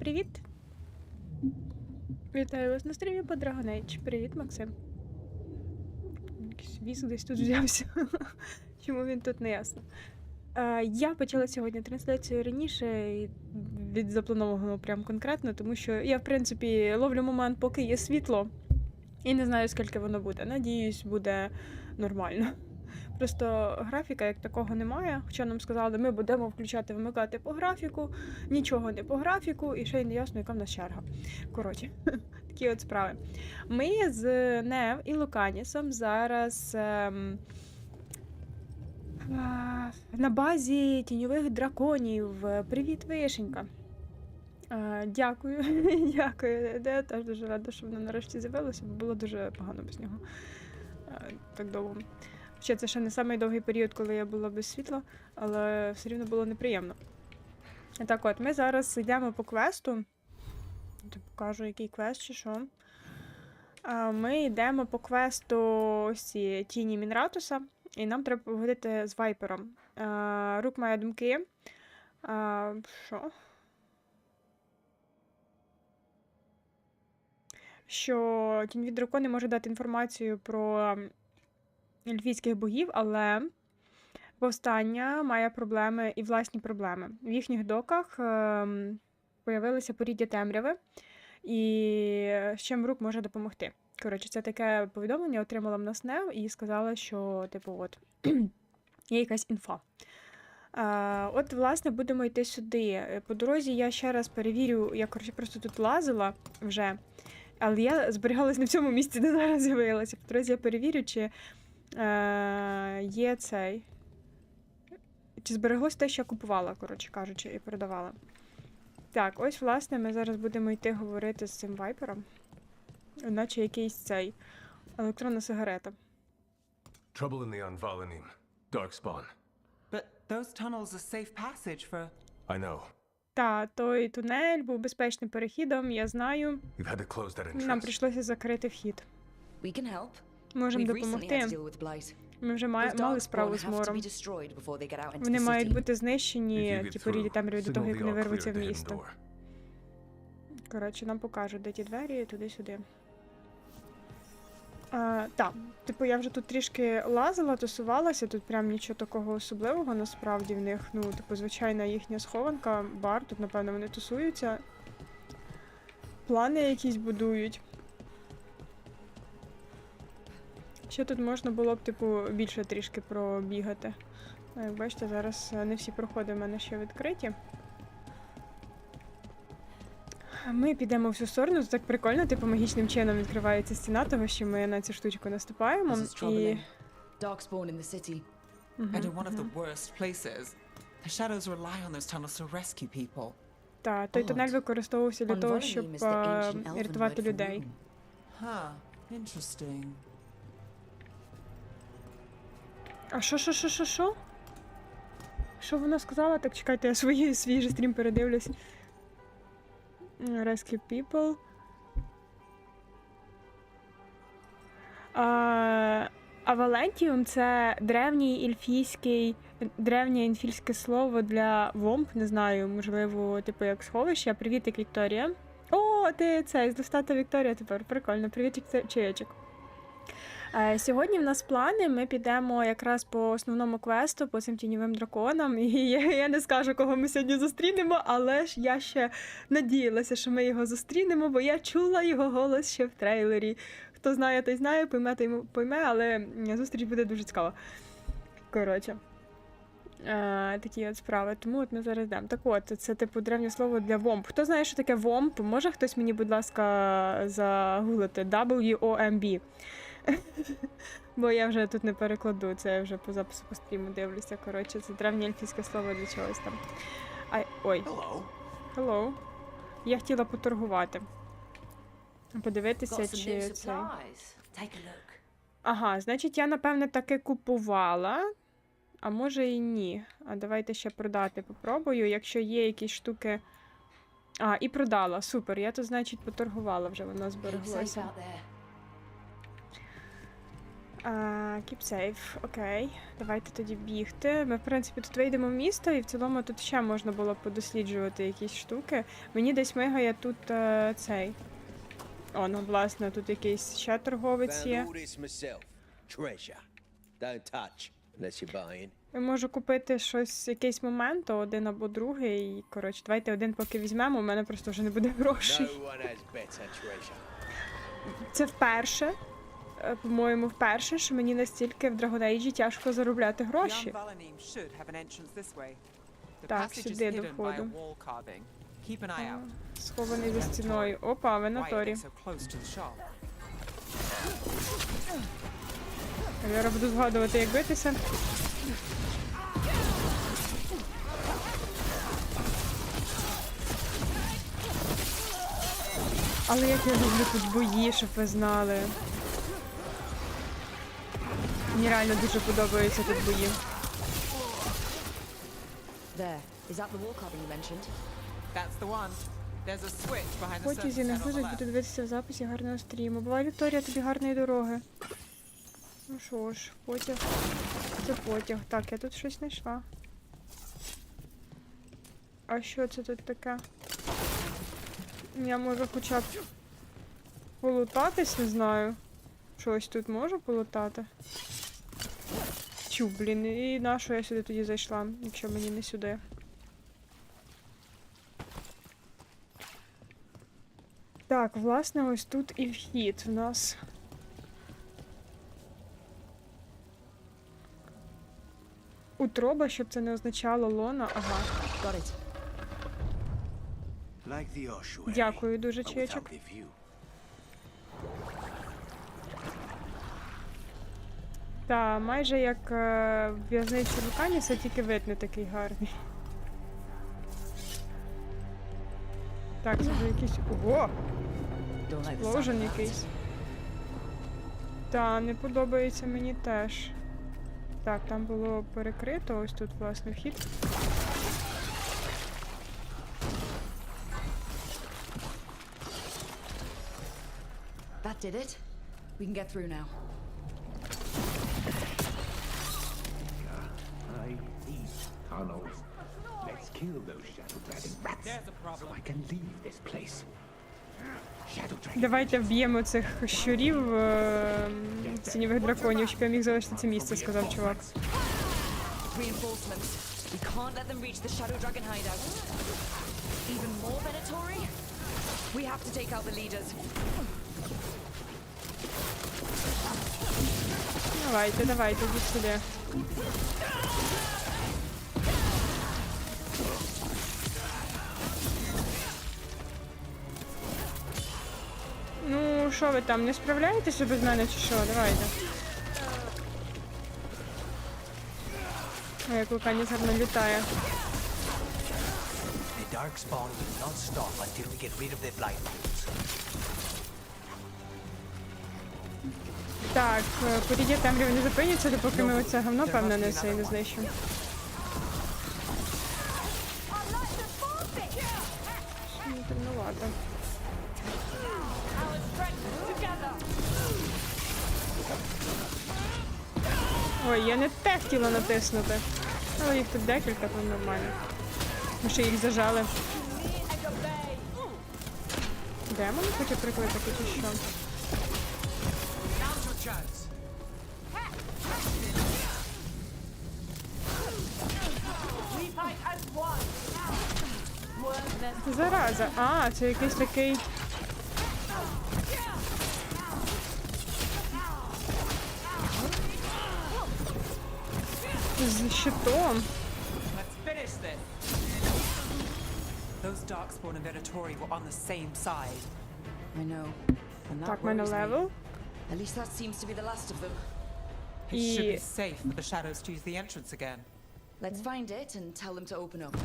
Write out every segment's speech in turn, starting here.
Привіт. Вітаю вас на стрімі по Dragon Age. Привіт, Максим. Якийсь віз десь тут взявся. Чому він тут не ясно. Я почала сьогодні трансляцію раніше від запланованого прям конкретно, тому що я, в принципі, ловлю момент, поки є світло, і не знаю, скільки воно буде. Надіюсь, буде нормально. Просто графіка як такого немає. Хоча нам сказали, ми будемо включати, вимикати по графіку, нічого не по графіку, і ще й не ясно, яка в нас черга. Коротше, такі от справи. Ми з Нев і Луканісом зараз. Ем, на базі тіньових драконів. Привіт, вишенька. Дякую, дякую. Я теж дуже рада, що воно нарешті з'явилося, бо було дуже погано без нього. Так довго. Ще це ще не самий довгий період, коли я була без світла, але все рівно було неприємно. Так от, ми зараз йдемо по квесту. Покажу, який квест чи що. Ми йдемо по квесту ось тіні Мінратуса, і нам треба поговорити з Вайпером. Рук має думки. Що? Що тінь від дракони може дати інформацію про ельфійських богів, але повстання має проблеми і власні проблеми. В їхніх доках ем, появилися поріддя темряви, і з чим рук може допомогти. Коротше, це таке повідомлення отримала в нас Нев і сказала, що, типу, от є якась інфа. А, от, власне, будемо йти сюди. По дорозі я ще раз перевірю, я коротше, просто тут лазила вже, але я зберігалась в цьому місці, де зараз з'явилася. По дорозі я перевірю, чи е, є цей. Чи збереглось те, що я купувала, коротше кажучи, і продавала. Так, ось, власне, ми зараз будемо йти говорити з цим вайпером. Наче якийсь цей електронна сигарета. Trouble in the Anvalanim. Darkspawn. But those tunnels are safe passage for. I know. Та, той тунель був безпечним перехідом, я знаю. We've had to close that Нам прийшлося закрити вхід. We can help. Можемо допомогти. Ми вже ма- мали справу з мором. Вони мають бути знищені, поріді through, темряві до того, як вони вирвуться в місто. Коротше, нам покажуть, де ті двері, туди-сюди. Так, типу, я вже тут трішки лазила, тусувалася, тут прям нічого такого особливого насправді в них. Ну, типу, звичайна їхня схованка, бар, тут, напевно, вони тусуються. Плани якісь будують. Ще тут можна було б, типу, більше трішки пробігати. Ну, Як бачите, зараз е, не всі проходи в мене ще відкриті. Ми підемо в цю сторону, це так прикольно, типу магічним чином відкривається стіна, того що ми на цю штучку наступаємо. І... Darkspawn in the city. And in one of the worst places. The shadows rely on those tunnels to rescue people. Та, той тунель використовувався для того, щоб е, рятувати людей. Huh. Interesting. А що, що, що, що, що? Що вона сказала? Так чекайте, я свої, свій же стрім передивлюсь. Rescue people. А, а Валентіум це древній ельфійський, древнє ельфійське слово для вомп, не знаю, можливо, типу як сховище. Привітик, Вікторія. О, ти цей, з достата Вікторія тепер. Прикольно. Привіт, чаєчок. Е, Сьогодні в нас плани. Ми підемо якраз по основному квесту, по цим тіньовим драконам. І я, не скажу, кого ми сьогодні зустрінемо, але ж я ще надіялася, що ми його зустрінемо, бо я чула його голос ще в трейлері. Хто знає, той знає, пойме, той пойме, але зустріч буде дуже цікава. Коротше. Е, такі от справи. Тому от ми зараз йдемо. Так от, це типу древнє слово для вомп. Хто знає, що таке вомп? Може хтось мені, будь ласка, загуглити W-O-M-B. Бо я вже тут не перекладу, це я вже по запису по стріму дивлюся. Коротше, це древнє ельфійське слово для чогось там. Ай, ой, Hello. hello. Я хотіла поторгувати. Подивитися, чи це. Ага, значить, я, напевне, таки купувала. А може і ні. А давайте ще продати попробую. Якщо є якісь штуки. А, і продала. Супер. Я тут, значить, поторгувала вже, воно збереглося. А, safe, окей. Давайте тоді бігти. Ми, в принципі, тут вийдемо в місто, і в цілому тут ще можна було подосліджувати якісь штуки. Мені десь мигає тут е, цей. О, ну, власне, тут якийсь ще торговець є. Я можу купити щось, якийсь момент, один або другий. Коротше, давайте один поки візьмемо, у мене просто вже не буде грошей. Це вперше, по-моєму, вперше, що мені настільки в Dragon Age тяжко заробляти гроші. Так, сюди до входу. Схований за стіною. Опа, ви на торі. Я буду згадувати, як битися. Але як я люблю тут бої, щоб ви знали. Мені реально дуже подобаються тут бої. There. Is that the wall carving you mentioned? That's the one. There's a switch behind the Потязі circle не left. буду дивитися в записі гарного стріму. Бувай, Вікторія, тобі гарної дороги. Ну що ж, потяг. Це потяг. Так, я тут щось знайшла. А що це тут таке? Я можу хоча б полутатись, не знаю. Щось тут можу полутати. Чу, блін, і на що я сюди тоді зайшла, якщо мені не сюди. Так, власне, ось тут і вхід в нас. Утроба, щоб це не означало лона. Ага. Дякую дуже, чечок. Та, майже як е, в в'язниці Луканіса, тільки вид не такий гарний. Так, це вже якийсь. Ого! Ложен якийсь. Та, не подобається мені теж. Так, там було перекрито, ось тут, власне, вхід. That did it. We can get through now. hate tunnels. Let's kill those shadow dragon rats. There's a problem. So I can leave this place. Shadow dragon. Давайте вб'ємо цих щурів е, тіньових драконів, щоб я міг залишити це місце, сказав чувак. Reinforcements. We can't let them reach the Shadow Dragon hideout. Even more Venatori? We have to take out the leaders. Давайте, давайте, йдіть сюди. Що ви там, не справляєтеся без мене чи що? Давайте. Ой, як луканіс гарно літає. The Darkspawn will not stop until we get rid of the blind. Так, е, подія темряви не зупиняться, допоки ми оце говно, певно, не це і не знищимо. Я не те хотіла натиснути. Але їх тут декілька, то нормально. Ми ще їх зажали. Демон хоче прикликати чи що? Зараза. А, це якийсь такий. З щитом. Let's finish this. Those Darkspawn and Venatori were on the same side. I know. And that Так, в мене worries me. левел. At least that seems to be the last of them. It should be І safe for the shadows to use the entrance again. Let's find it and tell them to open up.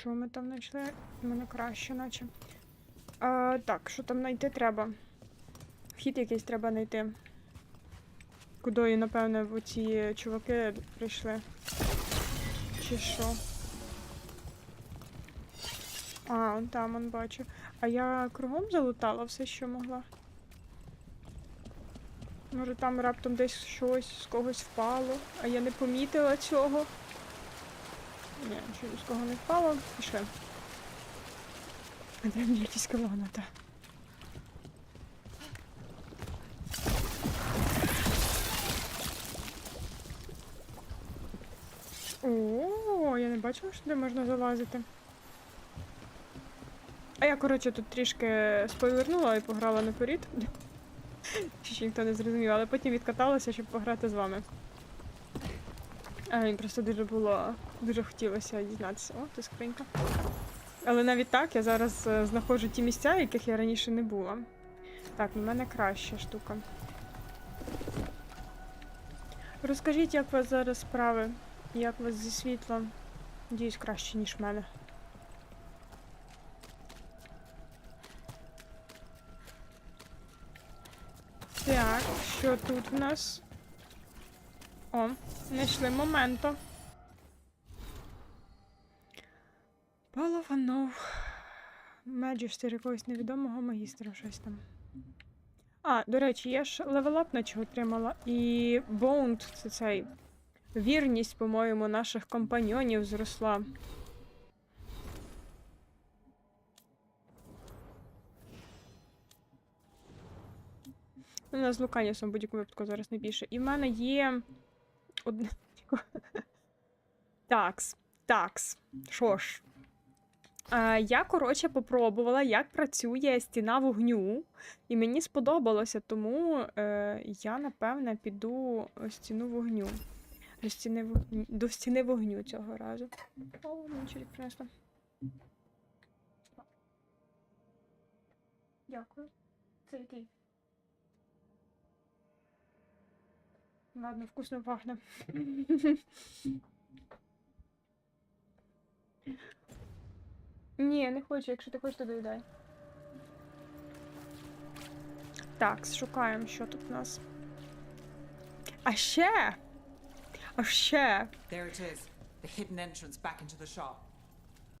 що ми там знайшли? У мене краще, наче. А, так, що там знайти треба? Вхід якийсь треба знайти. Кудою, напевне, оці чуваки прийшли. Чи що? А, он там он бачу. А я кругом залутала все, що могла. Може там раптом десь щось з когось впало, а я не помітила цього. Ні, нічого з кого не впало. Пішли. А де мені якісь? О, я не бачила, що де можна залазити. А я, коротше, тут трішки спойлернула і пограла наперед. Ще ніхто не зрозумів, але потім відкаталася, щоб пограти з вами. А мені просто дуже було, дуже хотілося дізнатися. О, це скринька. Але навіть так я зараз е, знаходжу ті місця, яких я раніше не була. Так, в мене краща штука. Розкажіть, як у вас зараз справи? Як вас зі світлом? Надіюсь, краще, ніж в мене. Так, що тут в нас? О, знайшли моменту. Балованов. Меджістер якогось невідомого магістра, щось там. А, до речі, я ж левелап наче отримала. І Боунд, це цей. Вірність, по-моєму, наших компаньйонів зросла. У нас з Луканісом в будь-якому випадку зараз не більше. І в мене є. Одне. Такс. Такс. Що ж. Я, коротше, попробувала, як працює стіна вогню, і мені сподобалося, тому е, я, напевне, піду стіну вогню. До стіни вогню, до стіни вогню цього разу. О, мені чоловік принесла. Дякую. Це який? Ладно, вкусно пахне. Ні, не хочу, якщо ти хочеш, то доїдай. Так, шукаємо, що тут у нас. А ще! Oh, sure. There it is. The hidden entrance back into the shop.